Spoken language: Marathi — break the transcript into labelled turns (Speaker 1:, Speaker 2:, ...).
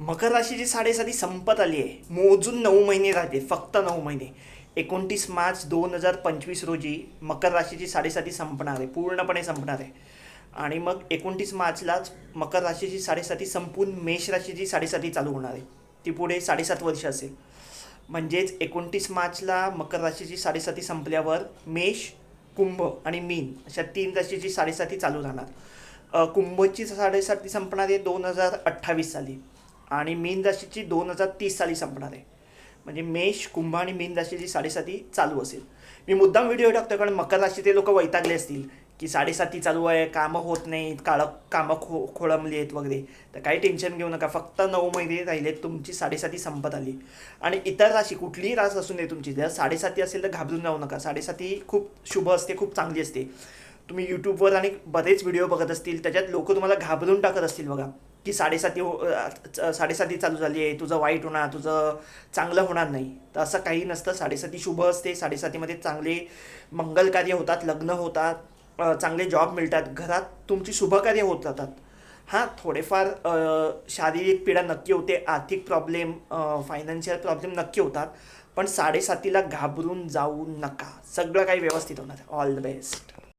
Speaker 1: मकर राशीची साडेसाती संपत आली आहे मोजून नऊ महिने राहते फक्त नऊ महिने. एकोणतीस मार्च दोन हजार पंचवीस रोजी मकर राशीची साडेसाती संपणार आहे पूर्णपणे संपणार आहे. आणि मग एकोणतीस मार्चलाच मकर राशीची साडेसाती संपून मेष राशीची साडेसाती चालू होणार आहे. ती पुढे साडेसात वर्ष असेल. म्हणजेच एकोणतीस मार्चला मकर राशीची साडेसाती संपल्यावर मेष कुंभ आणि मीन अशा तीन राशीची साडेसाती चालू राहणार. कुंभची साडेसाती संपणार आहे दोन हजार अठ्ठावीस साली. आणि मीन राशीची दोन हजार तीस साली संपणार आहे. म्हणजे मेष कुंभ आणि मीन राशीची साडेसाती चालू असेल. मी मुद्दाम व्हिडिओ टाकतो कारण मकर राशीचे लोक वैतागले असतील की साडेसाती चालू आहे कामं होत नाहीत काळं कामं खो खोळंबली आहेत वगैरे. तर काही टेन्शन घेऊ नका. फक्त नऊ महिने राहिलेत तुमची साडेसाती संपत आली. आणि इतर राशी कुठलीही रास असू नये तुमची. जर साडेसाती असेल तर घाबरून जाऊ नका. साडेसाती खूप शुभ असते खूप चांगली असते. तुम्ही यूट्यूबवर आणि बरेच व्हिडिओ बघत असतील. त्याच्यात लोक तुम्हाला घाबरून टाकत असतील बघा. की साडेसाती हो साडेसाती चालू झाली आहे तुझं वाईट होणार तुझं चांगलं होणार नाही. तर असं काही नसतं. साडेसाती शुभ असते. साडेसातीमध्ये चांगले मंगल कार्य होतात लग्न होतात चांगले जॉब मिळतात. घरात तुमची शुभकार्य होत जातात. हां थोडेफार शारीरिक पीडा नक्की होते आर्थिक प्रॉब्लेम फायनान्शियल प्रॉब्लेम नक्की होतात. पण साडेसातीला घाबरून जाऊ नका. सगळं काही व्यवस्थित होणार. All the best.